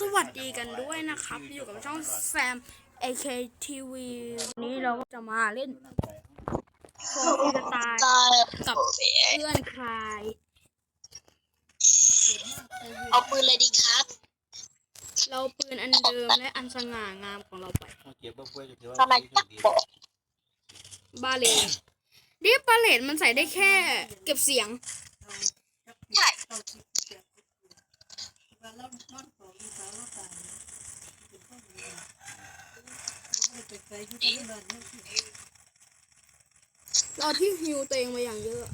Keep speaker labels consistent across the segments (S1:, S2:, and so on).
S1: สวัสดีกันด้วยนะครับ อยู่กับช่องแซม AKTV วันนี้เราก็จะมาเล่นโซฟีสไตล์กับเพื่อนใคร
S2: เอาปืนเลยดีครับ
S1: เราปืนอันเดิมและอันสง่างามของเราไป
S2: ทำไมจักบอก
S1: บาเลนดิบาเลนมันใส่ได้แค่ เก็บเสียง
S2: ใช่
S1: เราที่ฮิวตัวเองมาอย่างเยอะ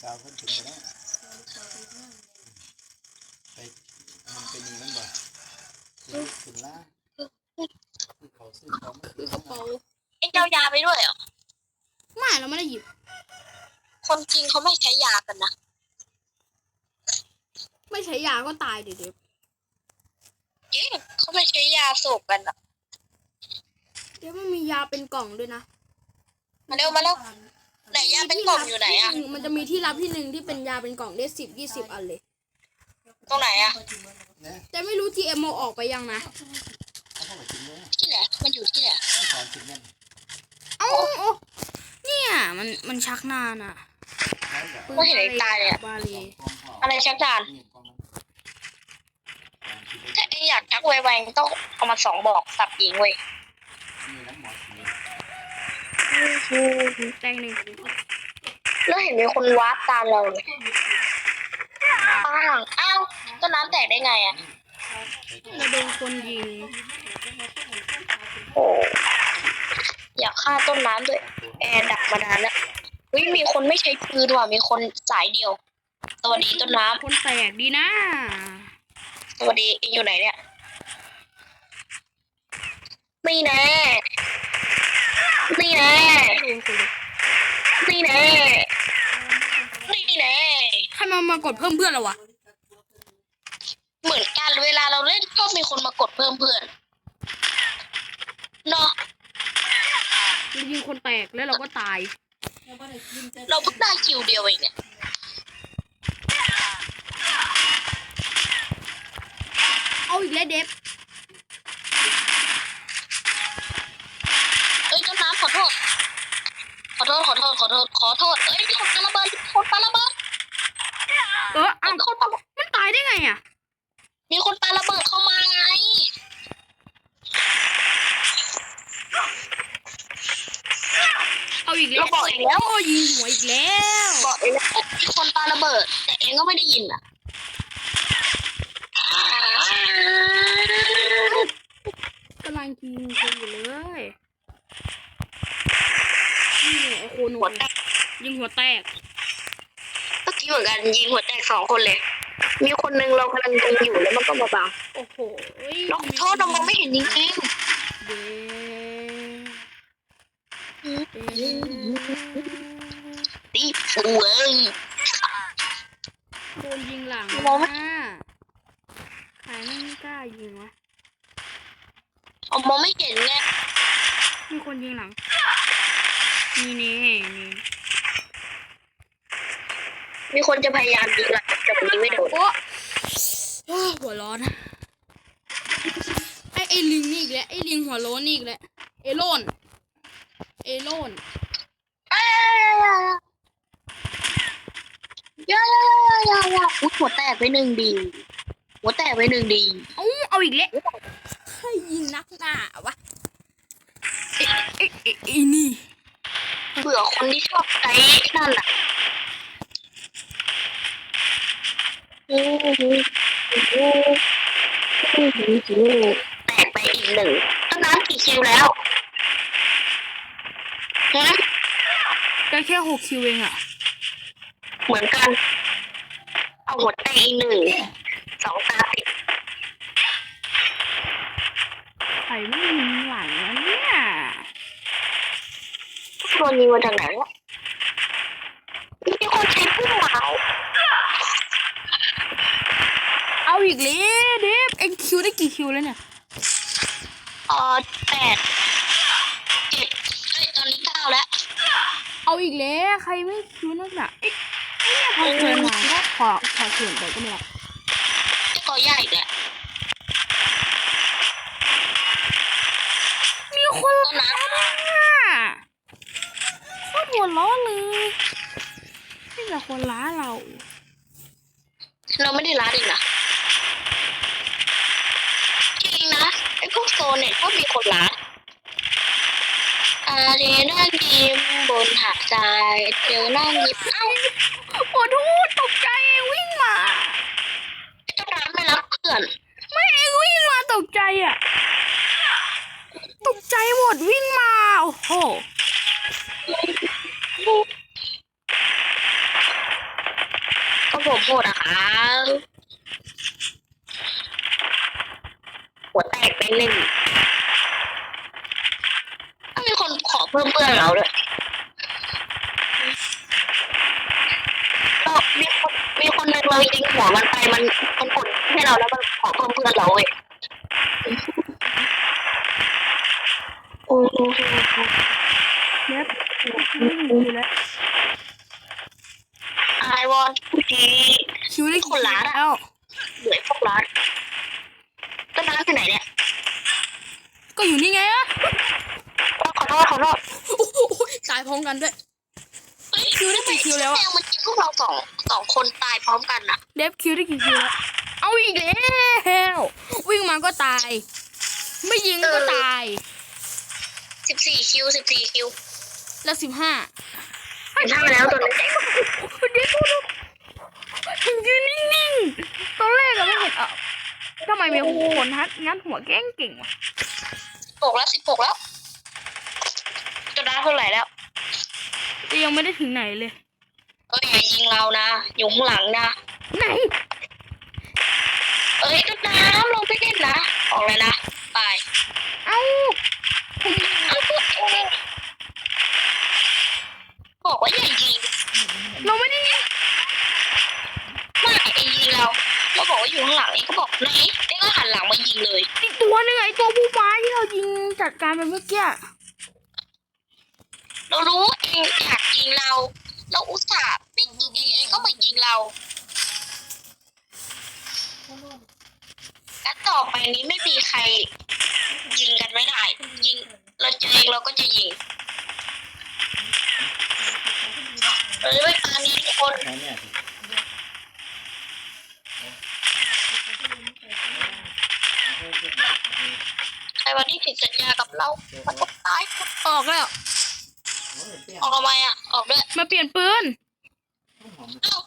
S3: สาวเพิ่นถึงไปแล้วไปมันเป็นอย่างนั้นบ่ซื้อขึ้นล่าซื้อเขาซื้อของมา
S1: คือกระเป๋า
S2: เอ็งเอายาไปด้วยเหรอ
S1: ไม่เราไม่ได้หยิบ
S2: คนจริงเขาไม่ใช้ยากันนะ
S1: ไม่ใช้ยาก็ตายเดี๋ยว
S2: จริงเขาไม่ใช้ยาสูบกันอะ
S1: เดี๋ยวมันมียาเป็นกล่องด้วยนะ
S2: มาเร็วมาเร็วไหนยาเป็นกล่องอยู่ไหนอะ
S1: มันจะมีที่รับที่หนึ่งที่เป็นยาเป็นกล่องได้สิบยี่สิบอันเลย
S2: ตรงไหนอะ
S3: เนี่ย
S1: แต่ไม่รู้ GMO ออกไปยังนะ
S3: เขาเข้าไปกินเลย
S2: ที่ไหน มันอยู่ที่ไหน
S3: ต้องสอนกินนั่น
S1: เอ้าโอ้เนี่ย มัน มันชักหน้าน่ะ
S2: ไม่เห็นไอ้ตายเลยอะ
S1: บาลี
S2: อะไรชักจาน
S3: นี่กองมัน
S2: ถ้าเอ็งอยากชักไวๆต้องเอามาสองบอกสับยิงเว้ย
S3: มีน้ำหมอสี
S1: แตงหนึ่ง
S2: แล้วเห็นมีคนวาร์ปตามเราเลยอ้าวอ้าวต้นน้ำแตกได้ไงอะ
S1: เราโดนคนยิง
S2: โอ้อยากฆ่าต้นน้ำด้วยแอร์ดักมานานแล้ว เฮ้ยมีคนไม่ใช้ปืนว่ะมีคนสายเดียว สวัสดีต้นน้
S1: คนแตกดีนะำ
S2: สวัสดีเองอยู่ไหนเนี่ยนี่แน่นี่แน่
S1: โดนคนเลย
S2: นี่แน่นี่แน่
S1: ใครมามากดเพิ่มเพื่อนเราวะ
S2: เหมือนกันเวลาเราเล่นก็มีคนมากดเพิ่มเพื่อนเนาะ
S1: เรายิงคนแตกแล้วเราก็ตาย
S2: เราเพิ่งได้คิวเดียวเองเนี่ย
S1: เอาอีกแล้วเดฟ
S2: เอ้ยต้นน้ำขอโทษ ขอโทษ ขอโทษ ขอโทษ ขอโทษ เอ้ยมีคนปาระเบิดมีคนปาระเบิด
S1: เอออ้าว
S2: มีคนปาระเบิด
S1: มันตายได้ไงอะ
S2: มีคนปาระเบิดเข้ามาไง
S1: เอาอีกแล้ว
S2: เราบอกอีกแล้ว
S1: โอ้ยิงหัว อีกแล้ว
S2: บอกเองแล้วมีคนปาระเบิด แต่เองก็ไม่ได้ยินอะ
S1: กำลังยิงคนอยู่เลยนี่ไอ้โคโน
S2: หัวแตก
S1: ยิงหัวแตก
S2: เมื่อกี้เหมือนกันยิงหัวแตกสองคนเลย มีคนนึงเรากำลังยิงอยู่แล้วมันก็มาบัง
S1: โอ้โห
S2: เราขอโทษเรามองไม่เห็นจริง
S1: เด
S2: ๆ ตีฟูเอ้ย
S1: โดนยิงหลัง
S2: มองไม่
S1: อะใครไม่กล้ายิงวะ
S2: เอามองไม่เห็นไง
S1: มีคนยิงหลัง นี่นี่นี่
S2: มีคนจะพยายามยิงแหละแต่วันนี้ไม่โดน
S1: โอ้โอ้หัวร้อน ไอไอลิงนี่อีกแล้ว ไอลิงหัวโล้นนี่อีกแล้ว เอโลน เอโลน
S2: เอ้ย ยายายายาอุ้ยหัวแตกไปหนึ่งดี หัวแตกไปหนึ่งดี
S1: เอาเอาอีกแล้วใครยิงนักหนาวะไอไอไอไอนี่
S2: เบื่อคนที่ชอบใช้นั่นแหละแตกไปอีกหนึ่งต้นน้ำกี่คิวแล้วฮะ
S1: ได้แค่หกคิวเองอะ
S2: เหมือนกัน เอาหัวแตกอีกหนึ่ง สองตาติด
S1: ใครไม่ยิงหลังวะเนี่ย
S2: โดนยิงมาจากไหนวะมีคนใช้พุ่งเหลา
S1: เอาอีกแล้วเดฟเอ็งคิวได้กี่คิวแล้วเนี่ย
S2: เออแปดเจ็ดเอ้ยตอนนี้เก้าแล้ว
S1: เอาเอาอีกแล้วใครไม่คิวนักหนา เอ๊ะเอ๊ะพอเกินมาก็ขอขอเขียนไปก็ไม่ได้
S2: จะก่อใหญ่อีกแหละ
S1: มีคน
S2: ต้นน้
S1: อะโคตรหัวล้อเลยนี่แต่คนล้าเรา
S2: เราไม่ได้ร้านเองนะจริงนะไอ้พวกโซนเนี่ยก็มีคนร้าอาเรนั่งยิ้มบนหาดทรายเจอนั่งยิ้มเอ้า
S1: โอ้โหตกใจวิ่งมา
S2: เจ้าร้านไม่รับเพื่อน
S1: ไม่เองวิ่งมาตกใจอะ ตกใจหมดวิ่งมา โอ้โห
S2: ก็ผมโหดอะครับหัวแตกไปหนึ่งถ้ามีคนขอเพิ่มเพื่อนเราด้วยเรามีคนมีคนหนึ่ง เรายิงหัวมันไปมันมันกดให้เราแล้วมันขอเพิ่มเพื่อนเราเว้ยโอ้โห
S1: เน็บไม่มีแล้ว
S2: ไอวอนดี
S1: คิวได้
S2: คนล้าอะ
S1: แล้ว
S2: เหนื่อยพวกร้านก็ร้านที่ไหนเนี่ย
S1: ก็อยู่นี่ไงอะ
S2: ขอโทษขอโทษ
S1: โอ้โหตายพร้อมกันด้วย คิวได้กี่คิวแล้วอะ
S2: แมมันยิงพวกเราสอง สองคนตายพร้อมกันอะ
S1: เดฟคิวได้กี่คิวแล้วเอาอีกแล้ววิ่งมาก็ตาย ไม่ยิงก็ตาย
S2: สิบสี่คิวสิบสี่คิว
S1: แล้วสิบห้า
S2: เห็นท่าแล้วตัวนี้
S1: เดี๋ยวดูดูยืนนิ่งๆตอนแรกอะไม่เห็นอะทำไมมีคนฮัดงัดหัวแกล้งเก่งวะ
S2: หกแล้วสิบหกแล้วจะได้เท่าไหร่แล้ว
S1: แต่ยังไม่ได้ถึงไหนเลย
S2: เอ้ยอย่ายิงเรานะอยู่ข้างหลังนะ
S1: ไหน
S2: เอ้ยต้นน้ำลงไปเล่นนะ ออกเลยนะ ไป
S1: เอ้า
S2: เอาตัวเองบอกว่าอย่ายิง
S1: เราไม่ได้ยิง
S2: ไม่ไอ้ยิงเราเราบอกว่าอยู่ข้างหลังเองก็บอกไหนเองก็หันหลังมายิงเลย
S1: อีกตัวหนึงไอ้ตัวผู้ฟ้าที่เรายิงจัดการไปเมื่อกี้อะ
S2: เรารู้ว่าเองอยากยิงเรา เราอุตส่าห์ไม่ยิงเองเองก็มายิงเราและต่อไปนี้ไม่มีใคร ยิงกันไม่ได้ ยิง เราเจอเองเราก็จะยิงเอ้ยไม่ปานนี้คน
S3: แล้วเนี่ย
S2: ใครวันที่ผิดสัญญากับเรา มันต้องตาย
S1: ออกแล้ว
S2: ออกทำไมอะ ออกด้วย
S1: มาเปลี่ยนปืน
S2: เอ้า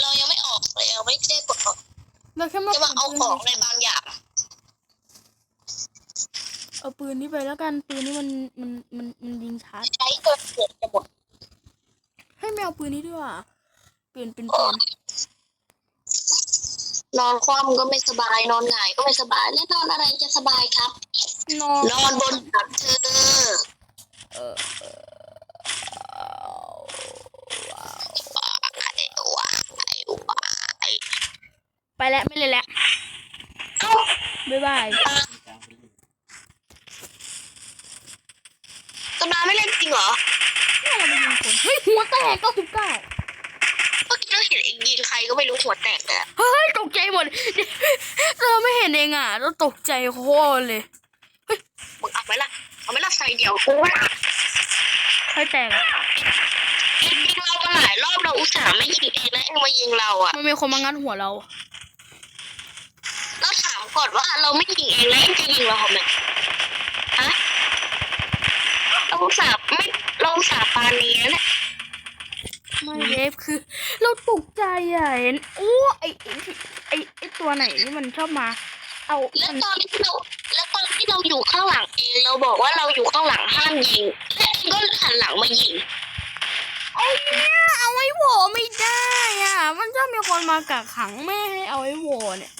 S2: เรายังไม่ออกเลยเราไม่ได้กดออก
S1: เราแค่มา
S2: จะ
S1: เปลี่
S2: มาย
S1: น
S2: เอา
S1: ปืน
S2: ของในบางอย่าง
S1: เอาปืนนี้ไปแล้วกันปืนนี้มันมันมันมันยิงชาร์จ
S2: ใช้เกินเกิดจะหมด
S1: ให้แมวปืนนี้ด้วยว่ะเปลี่ยนเป็นปืน
S2: นอนคว่ำก็ไม่สบายนอนหงายก็ไม่สบาย แล้วนอนอะไรจะสบายครับ
S1: นอน
S2: นอนบนตักเธอ
S1: เออไปแล้ว ไม่เลยแล้ว
S2: เอ้า
S1: บ๊ายบาย
S2: ตำนาไม่เล่นจริงเหรอ
S1: เนี่เราไปยิงคนเฮ้ยหัวแตกก้าสิบเก้า
S2: เมื่อกี้เราเห็นเองยิงใครก็ไม่รู้หัวแตกเลย
S1: เฮ้ยตกใจหมดเราไม่เห็นเองอะเราตกใจโคตรเลย
S2: มึงเอาไหมล่ะเอาไหมล่ะใส่เดียวกู ว่า
S1: ใครแตกอะ
S2: ยิงเรามาหลายรอบเราอุตส่าห์ไม่ยิงเองแล้วเองมายิงเราอะ
S1: มันมีคนมางัดหัวเรา
S2: เราถามก่อนว่าเราไม่ยิงเองแล้วเองจะยิงเราทำไมฮะเราอุตส่าห์ไม่เราอุตส่าห์ปานีแล้วเนี่ย
S1: ไม่เดฟคือ เราตกใจอะเห็นโอ้ไอไอไอไอตัวไหนที่มันชอบมา เอา
S2: แล้ว
S1: มัน
S2: ตอนที่เราแล้วตอนที่เราอยู่ข้างหลังเองเราบอกว่าเราอยู่ข้างหลังห้ามยิงและเอง ก็หันหลังมายิง
S1: เอาเนี่ยเอาไว้โหวไม่ได้อะ มันชอบมีคนมากักขังไม่ให้เอาไว้โหวเนี่ย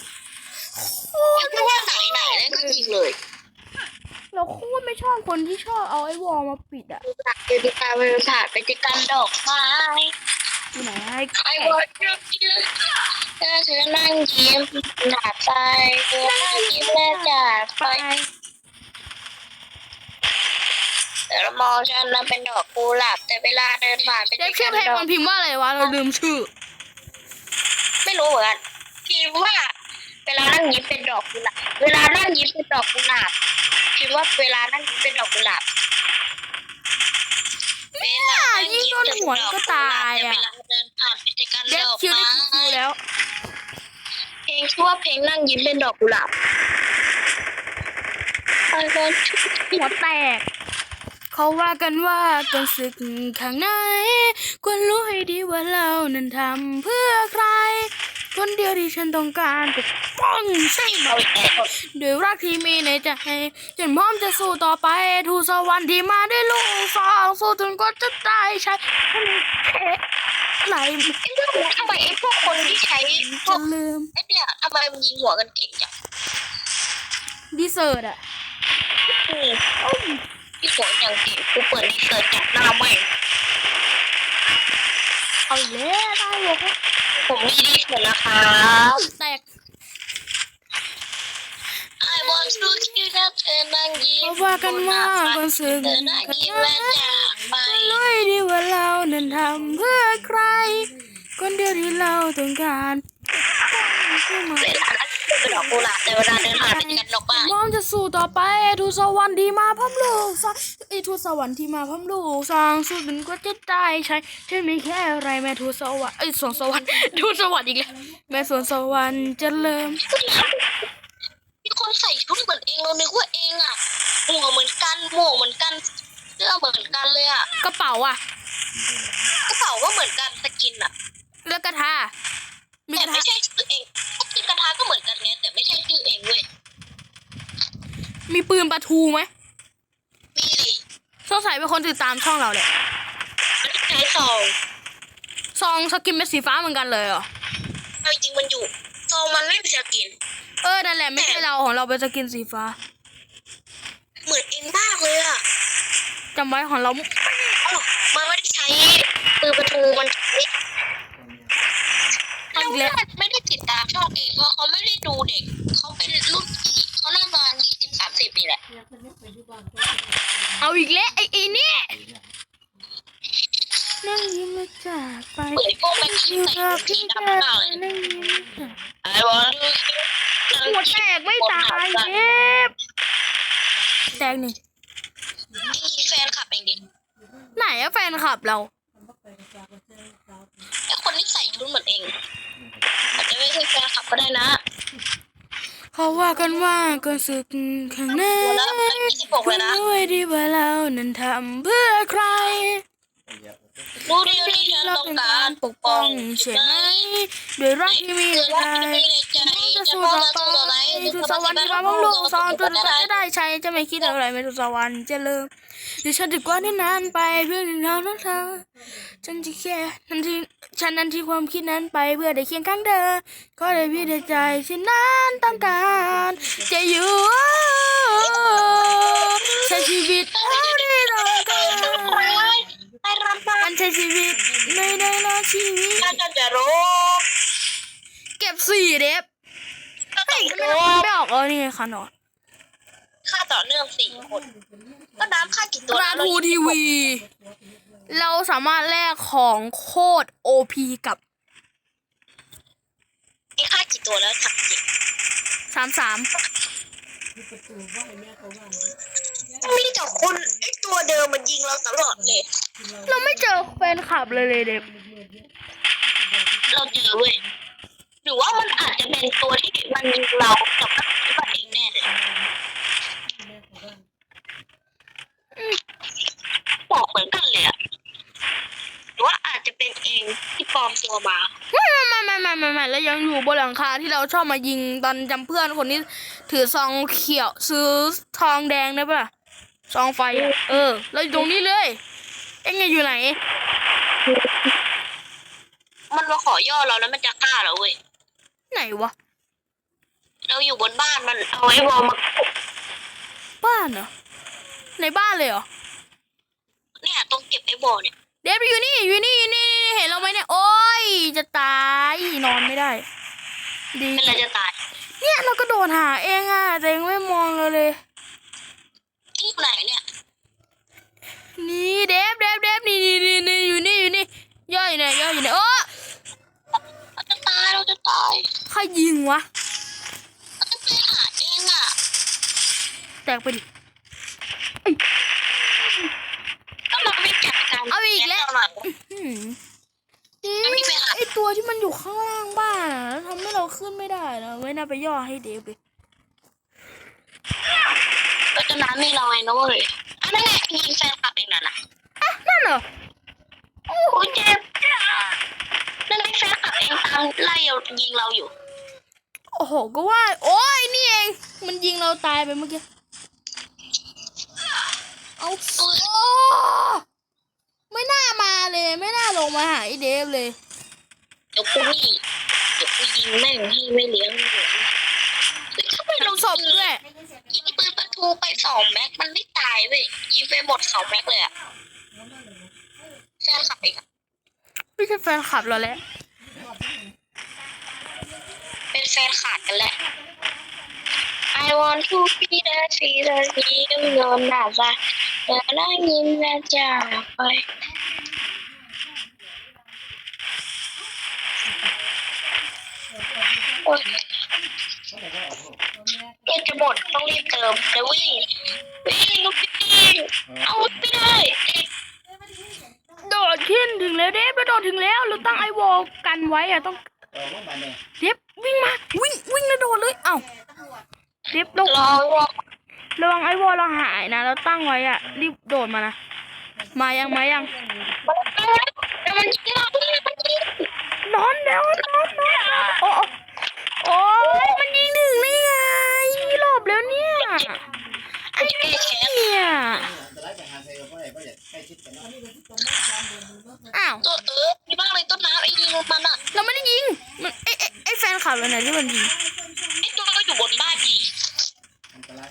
S2: ยังไม่ว่าไหนไหนแล้วก็ยิงเลย
S1: เราโคตรไม่ชอบคนที่ชอบเอาไอ้วอลมาปิดอะ
S2: เดินตามไปผ่านไปติดกันดอกไม้
S1: ที่ไหนให้
S2: ไอ้บอลเรื่องที่ลึกเธอเธอนั่งยิ้มหนาใจเธอนั่งยิ้มและจากไป
S1: ไป
S2: เอ แต่เรามองฉันนะเป็นดอกกุหลาบแต่เวลาเดินผ่านเป็น
S1: เด็กชื่อเพลงมันพิมพ์ว่าอะไรวะเราลืมชื่อ
S2: ไม่รู้เหมือนกันพิมพ์ว่า เวลานั่งยิ้มเป็นดอกกุหลาบเวลานั่งยิ้มเป็นดอกกุหลาบพิมพ์ว่าเวลานั่งยิ้มเป็นดอกกุหลาบเวลานั่ง
S1: ยิ่งโดนหัวก็ตายอะ
S2: แต่เวลาเดินผ่านเป็นการ
S1: เด็ก
S2: ดอก
S1: คิวได้
S2: ไม้
S1: คิวแล้ว
S2: เพลงชื่อว่าเพลงนั่งยิ้มเป็นดอกกุหลาบไอ้บอล
S1: หัวแตก เขาว่ากันว่ากันศึกข้างใน ควรรู้ให้ดีว่าเรานั้นทำเพื่อใคร คนเดียวที่ฉันต้องการปกป้องใช่ไหม
S2: เอาอีกแล้ว
S1: ด้วยรักที่มีในใจฉันพร้อมจะสู้ต่อไปทูสวรรค์ที่มาด้วยลูกสองสู้จนกว่าจะตายใช่ไหล
S2: ทำไมไอ้พวกคนที่ใช้พว
S1: จะ
S2: ก
S1: ลืม
S2: ไอ้เนี่ยทำไมมันยิงหัวกันเก่งจัง
S1: ดีเซิร์ตอะ
S2: อืม ที่หัวอย่างเก่งกูเปิดรีเสิร์ชจากหน้าแม่ง
S1: เอาอีกแล้วได้เลย
S2: ผมมีรีเสิร์ชนะครับ
S1: แตก
S2: I want to kill นะเธอนั่งยิ้ม
S1: เขาว่ากันว่าคนศึก
S2: เธอนั่งยิ้มและจากไป
S1: รู้ให้ดีว่าเรานั้นทำเพื่อใคร คนเดียวที่เราต้องการผู้มา
S2: เวลา นั่งยิ้มเป็นดอกกุหลาบแต่เวลาเดินผ่านเป็นกันดอกไม้
S1: พร้อมจะสู้ต่อไปทูตสวรรค์ที่มาพร้อมลูกสองไอ้ทูตสวรรค์ที่มาพร้อมลูกสองสู้จนกว่าจะตายใช่ฉันไม่แค่อะไรแม่ทูตสวรรค์ไอ้ยสวนสวรรค์ทูตสวรรค์อีกแล้วแม่สวนสวรรค์จะเริ่ม
S2: มีคนใส่ชุดเหมือนเองเรานึกว่าเองอะหมวกเหมือนกันหมวกเหมือนกันเสื้อเหมือนกันเลยอะ
S1: กระเป๋าอะ
S2: กระเป๋าก็เหมือนกันสกินอะ
S1: แล้วกระทามี
S2: แต่
S1: กระ
S2: ไม่
S1: ทา
S2: ใช่ชื่อเองสกินกระทะก็เหมือนกันไงแต่ไม่ใช่ชื่อเองเว้ย
S1: มีปืนประทูไหม
S2: มีดิ
S1: สงสัยเป็นคนติดตามช่องเราเลย
S2: มันใช้ซอง
S1: ซองสกินเป็นสีฟ้าเหมือนกันเลยเหรอ
S2: เอาจริงมันอยู่ซองมันไม่มีสกิน
S1: เออนั่นแหละไม่ใช่เราของเราเป็นสกินสีฟ้า
S2: เหมือนเองมากเลยอะ
S1: จำไว้ของเรา
S2: อ๋อมันไม่ได้ใช้ปืนประตูมันใช้
S1: เอา
S2: เรา
S1: อีกแล้ว
S2: ไม่ได้ติดตามช่องเองเพราะเขาไม่ได้ดูเด็ก เขาเป็นรุ่น เอา
S1: อีกแล้วไอ้ไอ้นี่นั่งยิ้มมาจากไป
S2: เหมือนพวกแม่ง
S1: อ
S2: ที่
S1: ยู่
S2: ใส่
S1: กับ
S2: ชุดสี
S1: พี่
S2: ดำ
S1: แก
S2: มากเลย
S1: นั่งยิ้มมาจาก
S2: ไอ้บอลดู
S1: หัวแตกไม่ตายเจ็บแตกนี่
S2: นี่แฟนขับเองดิ
S1: ไหนอะแฟนคลับเรา
S2: ไอ้คนที่ใส่ชุดเหมือนเองอาจจะไม่ใช่แฟนขับก็ได้นะ
S1: เขาว่ากันว่าก็สึกข้างใน
S2: ตัวละยี่สิบหกเลยนะ
S1: รู้ไว้ดีว่าเรานั้นทำเพื่อใคร
S2: รู้ดีว่าที่ฉัน
S1: เรา
S2: ต้อง
S1: เป็น
S2: กา
S1: การรปกป้องใช่ไหมด้วยรักที่มีใน
S2: ใจ
S1: จะ
S2: จะ
S1: สู้
S2: มอง
S1: ต่อ
S2: จะ
S1: ไป
S2: สู้ต่อไหน
S1: ทุกสวรรค์ที่มาพร้อมลูกสองจนจะได้ใช้จะไม่คิดอะไรไม่ทุกสวรรค์จะเริ่มเดี๋ยวฉันจะกว่าที่นานไปเพื่อที่เรานั้นเธอฉันจะแค่ทันที่ฉันนั้นที่ความคิดนั้นไปเพื่อได้เคียงข้างเธอขอได้พี่ได้ใจฉันนั้นต้องการจะอยู่ใช้ชีวิตเท่าที่เราต้องการ
S2: ไอ้รำพั
S1: มันนใช้ชีวิตไม่ได้รอชีวิต
S2: น่าจะจะรู้
S1: เก็บสี่เด็บ
S2: ก็ต้
S1: เฮ้
S2: อยง
S1: ก็ไม่
S2: รู้
S1: ไม่ออกเออนี่ไงค่ะนอน
S2: ค่าต่อเนื่องสี่คนก็น้ำค่ากี่ตัว
S1: ราทูทีวี เราสามารถแลกของโคตรโอพีกับ
S2: ไอ้ค่ากี่ตัวแล้วถามจริง
S1: สามสาม
S2: มีแต่คนไอ้ตัวเดิมมันยิงเราตลอดเลย
S1: เราไม่เจอแฟนคลับเลยเลยเด็บ
S2: เราเจอเว้ยหรือว่ามันอาจจะเป็นตัวที่มันยิงเรากับมันเองแน่เลยบอกเหมือนกันเลยอะหรือว่าอาจจะเป็นเองที่ปลอมตัวมา
S1: ไม่ไม่ไม่ไม่ไม่ไม่แล้วยังอยู่บนหลังคาที่เราชอบมายิงตอนจำเพื่อนคนนี้ถือซองเขียวซื้อทองแดงได้ปะล่ะซองไฟอะเออ เราอยู่ตรงนี้เลย เอ็งไงอยู่ไหน
S2: มันมาขอย่อเราแล้วมันจะฆ่าเราเว้ย
S1: ไหนวะ
S2: เราอยู่บนบ้านมันเอาไว้วอลมา
S1: บ้านเหรอ ในบ้านเลยเหรอ
S2: เนี่ยตรงเก็บไอ้บอลเนี่ย
S1: เดฟอยู่นี่อยู่นี่นี่นี่เห็นเราไหมเนี่ย โอ้ยจะตายนอนไม่ได้ ดี
S2: เป็นอะไรจะตาย
S1: เนี่ยเราก็โดดหาเองอะแต่เองไม่มองเราเลย
S2: ที่อยู่ไหนเนี่ย
S1: นี่เดฟเดฟเดฟนี่นี่นี่นี่อยู่นี่อยู่นี่ย่ออยู่ไหนย่ออยู่ไหนโอ้
S2: เราจะตายเราจะตาย
S1: ใครยิงวะ
S2: เราจะไปหาเองอะ
S1: แตกไปดิ
S2: ก็มาไม่จัดการ
S1: เอาอีกแล้ว
S2: หน่อย
S1: อืมไอตัวที่มันอยู่ข้างล่างบ้านอะแล้วทำให้เราขึ้นไม่ได้นะไม่น่าไปย่อให้เดฟเลย
S2: เราจะน้ำมีเราไงนะเว้ยอันนั้นแหละยิงแฟนคลับเอ งนั่นน่ะ
S1: อะนั่นเหรอ
S2: โอ้ยเจ็บนั่นไอ้แฟนคลับเองตามไล่เรายิงเราอยู่
S1: โอ้โหก็ว่า โอ้ยนี่เอง มันยิงเราตายไปเมื่อกี้เอาโอ้ไม่น่ามาเลย ไม่น่าลงมาหาไอเดฟเลย
S2: เดี๋ยวกูนี่เดี๋ยวกูยิงแม่งที่ไม่เลี้ยงไม่เหลือเฮ้ยทำไมเรา
S1: ศพด้วย
S2: ยิงปืนประตูไปสองแม็กมันไม่ตายเว้ยยิงไปหมดสองแม็กเลยอะแฟนคลับเองอะ
S1: ไม่ใช่แฟนคลับเราแล้ว
S2: เป็นแฟนขาดกันแหละ I want to be the see the see เงินหนาจ้ะเดินได้ยินแม่จากไปโอ๊ย
S3: เขาบอกว่าเอาพวก
S2: เงินจะหมดต้องรีบเติมแล้ววิ่งวิ่งลูกวิ่งเอาไม่ได้
S1: โดดขึ้นถึงแล้วเดฟเราโดดถึงแล้วเราตั้งไอวอลกันไว้อะต้อง
S3: เอาพวกมันเนี่ย
S1: เดฟวิ่งมาวิ่งวิ่งแล้วโดดเลยเอ้าเดฟเรา
S2: รอรอ
S1: ระวังไอวอลเราหายนะเราตั้งไว้อะรีบโดดมานะมายังมายัง
S2: มันมันยิงเรามันยิง
S1: นอนแล้วนอนนอนโอ้โอ้โอ้ยมันยิงถึงเลยไงหลบแล้วเนี่ย ไอ้
S2: แก้แค้น
S1: เนี่ย
S3: จะไล่ไปหาใครก็ได้ก็อยากใกล้ชิดกันเนาะ
S1: อ้าว
S2: ตัวเออมีบ้างเลยต้นน้ำไอ้ยิงมันอะ
S1: เราไม่ได้ยิงมันไอไอ้ไอแฟนคลับเราเนี่ยที่มันยิง
S2: ไอ้ตัวก็อยู่บนบ้านดี
S3: อันตราย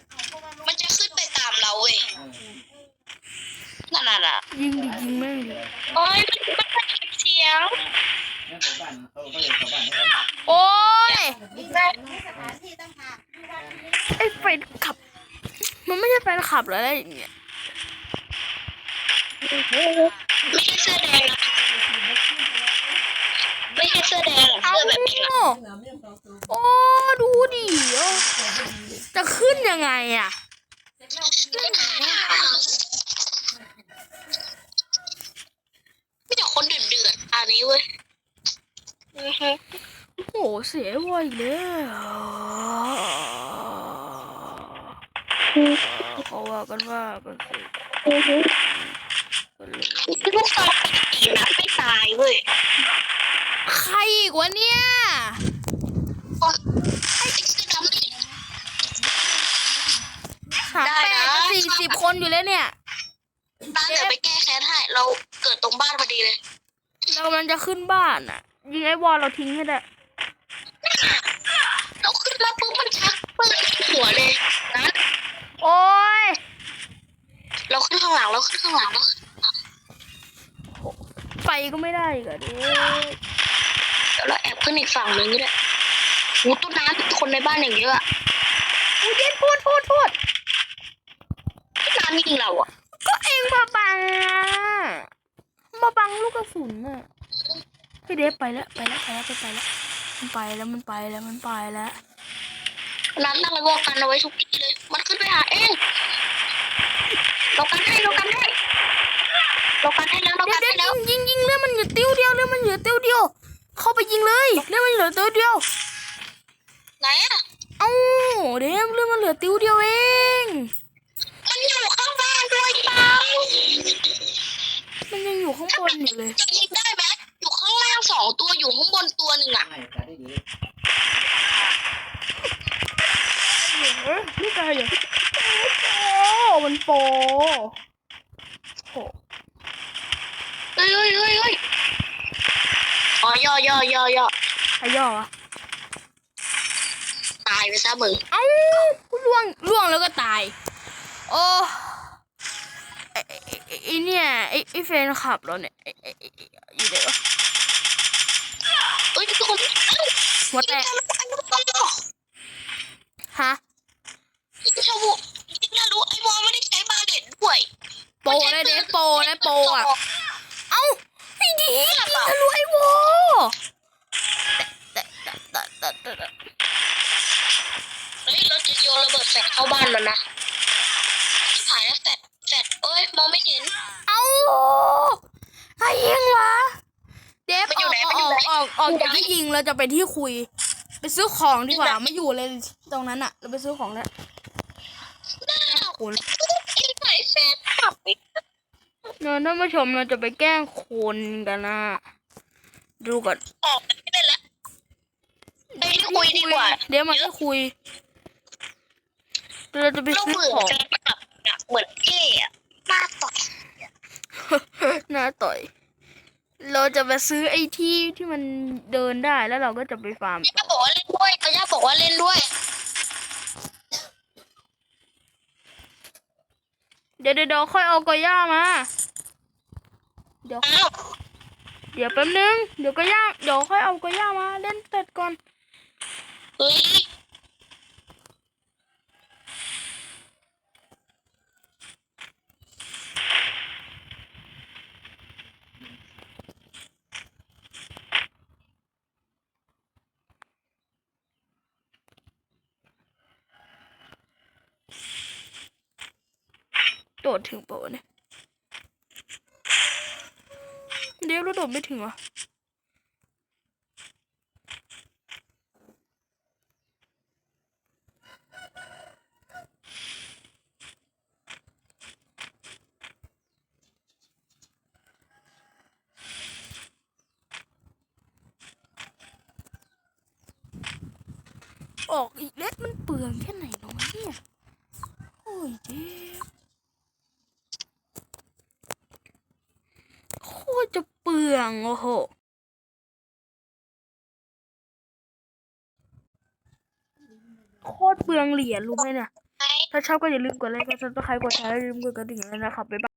S2: มันจะขึ้นไปตามเราเว้ย
S3: เออ
S2: นั่นน่ะ
S1: ยิงดิยิงแม่งดิ
S2: โอ้ยมันมันเก็บเสียง
S3: งั้นชาวบ้านเขาก็เลยชาวบ้านนะครับ
S1: โอ้ย
S2: แม่
S1: ไอแฟนคลับ มันไม่ใช่แฟนคลับหรืออะไรอย่างเงี้ย
S2: ไม่ใช่เสื้อแดงไม่ใช่เสื้อแดง
S1: เสื้
S2: อแบบนี้อะ
S1: โอ้ดูดิโอจะขึ้นยังไงอะ
S2: ไม่แต่คนเดือดเดือดๆอันนี้เว้ยอือฮึ
S1: โอ้โหเสียไวอีกแล้วเขาว่ากันว่ากันสิ
S2: อือฮึ
S1: กันเลย
S2: ลูกสาวอีกนะไม่ตายเว้ย
S1: ใครอีกวะเนี่ย
S2: อ๋อไอ้เสื้อดำนี่
S1: สามแปดจะสี่สิบคนอยู่แล้วเนี่ย
S2: ตาเดี๋ยวไปแก้แค้นให้ เราเกิดตรงบ้านพอดีเลย
S1: เรากำลังจะขึ้นบ้านอะ ยิงไอ้วอลเราทิ้งให้ได้
S2: เราขึ้นมาปุ๊บมันชักปืนที่หั วเลยนะ
S1: โอ้ย
S2: เราขึ้นข้างหลังเราขึ้นข้างหลังเรา
S1: ไปก็ไม่ได้อีกอะเด้
S2: เดี๋ยวเราแอบขึ้นอีกฝั่งหนึ่งก็ได้โอ้ต้นน้ำคนในบ้านอย่างเยอะอะ
S1: อุ้ยเด็พูดพูดพูด
S2: ต้นน้ำยิงเราอะ
S1: ก็เองมาบังอะมาบังลูกกระสุนอะพี่เดฟไปแล้วไปแล้วไปแล้วไปไปแล้วมันไปแล้วมันไปแล้วมันไปแล้ว
S2: น้ำตั้งไว้บอกกันเอาไว้ทุกที่เลย มันขึ้นไปหาเองเรากันให้เรากันให้เรากันให้แล้วเรา
S1: เดี๋
S2: กั
S1: ยวนเดี๋ยว
S2: ให้แล้ว
S1: ยิงยิงเรื่องมันเหลือติ้วเดียวเรื่องมันเหลือติ้วเดียว เข้าไปยิงเลยเรื่องมันเหลือติ้วเดียว
S2: ไหนอะ
S1: เอ้าเดฟเรื่องมันเหลือติ้วเดียวเอง
S2: มันอยู่ข้างบ้านด้วยเปล่า
S1: มันยังอยู่ข้างบนอยู่เลย
S2: จะยิงได้ไหมอยู่ข้างล่างสองตัวอยู่ข้างบนตัวหนึ่งอะ
S3: ง่ายการได้ดี
S1: เอ้ยนี่ไงเหรอโอ้มันโปโอ้
S2: เฮ้ยเฮ้ยเฮ้ยเฮ้ยอ๋อย่อย่อย่อย่อ
S1: ใครย่อวะ
S2: ตายไปซะมึง
S1: เอ้าล่วงล่วงแล้วก็ตาย โอ้ไอไอ้ไอ้ไอเนี่ยไอไอแฟนคลับเราเนี่ยไอไอไอ้ไอ้อยู่ไหนวะ
S2: เอ้ยทุกคนเอ้า
S1: หัวแต
S2: ยิง
S1: ก
S2: ทะลุไอ้ลูกบอล
S1: ฮะ
S2: ยิงทะลุยิงทะลุไอ้บอลไม่ได้ใช้บาเลตด้วย
S1: โปรนะเดฟโปรนะโปรอะ เอ้าพี่ดีทะลุไอ้โวแต่แต่แต่แต่แต่แต่
S2: เฮ้ยเราจะโยนระเบิดแฟลชเข้าบ้านมันนะชิบหายแล้วแฟลชแฟลชเอ้ยมองไม่เห็น
S1: เอ้าใครยิงวะเดฟ
S2: มัน
S1: อ
S2: อยู่
S1: อก
S2: ไหน
S1: อ
S2: มันอยู่
S1: อก
S2: ไหน
S1: ออกออก
S2: อยู่
S1: จาก
S2: ไหน
S1: ที่ยิงเราจะไปที่คุย ไปซื้อของดีกว่า
S2: อยู่ไหน
S1: ไม่อยู่เลยตรงนั้นอะเราไปซื้อของแล้ว
S2: อ้าว
S1: คน
S2: ไอ้ไหนแฟลชขับไป
S1: เนอะท่านผู้ชมเราจะไปแกล้งคนกันนะ ดูก่อน
S2: ออกไม่ได้แล้วไปที่คุยดีกว่า
S1: เดี๋ยวมาที่คุย เราจะไป
S2: เรา
S1: ซื้อ
S2: เบื่อ
S1: ของ
S2: กันแบบเนี่ยเหมือนเก้อะหน้าต่อย
S1: หน้าต่อย เราจะไปซื้อไอ้ที่ที่มันเดินได้แล้วเราก็จะไปฟาร์ม
S2: ย่าบอกว่าเล่นด้วยก็ย่าบอกว่าเล่นด้วย
S1: เดี๋ยวเดี๋ยวค่อยเอากอย่ามา เดี๋ยว
S2: อ้าว
S1: เดี๋ยวแป๊บนึง เดี๋ยวกอย่าเดี๋ยวค่อยเอากอย่ามา เล่นเสร็จก่อน
S2: เฮ้ย
S1: ดถึงปะเนี่ยเดี๋ยวเราโดดไม่ถึงเหรอออกอีกเล็ดมันเปลืองแค่ไหนเน้อยเนี่ย โอ้ยเจ๊โคตรจะ เปลืองโอ้โหโคตรเปลืองเหรียญรู้ไหมเนี่ย ถ้าชอบก็อย่าลืมกดไลค์กดซับสไครต์กดแชร์และอย่าลืมกดกระดิ่งด้วยนะครับบ๊ายบาย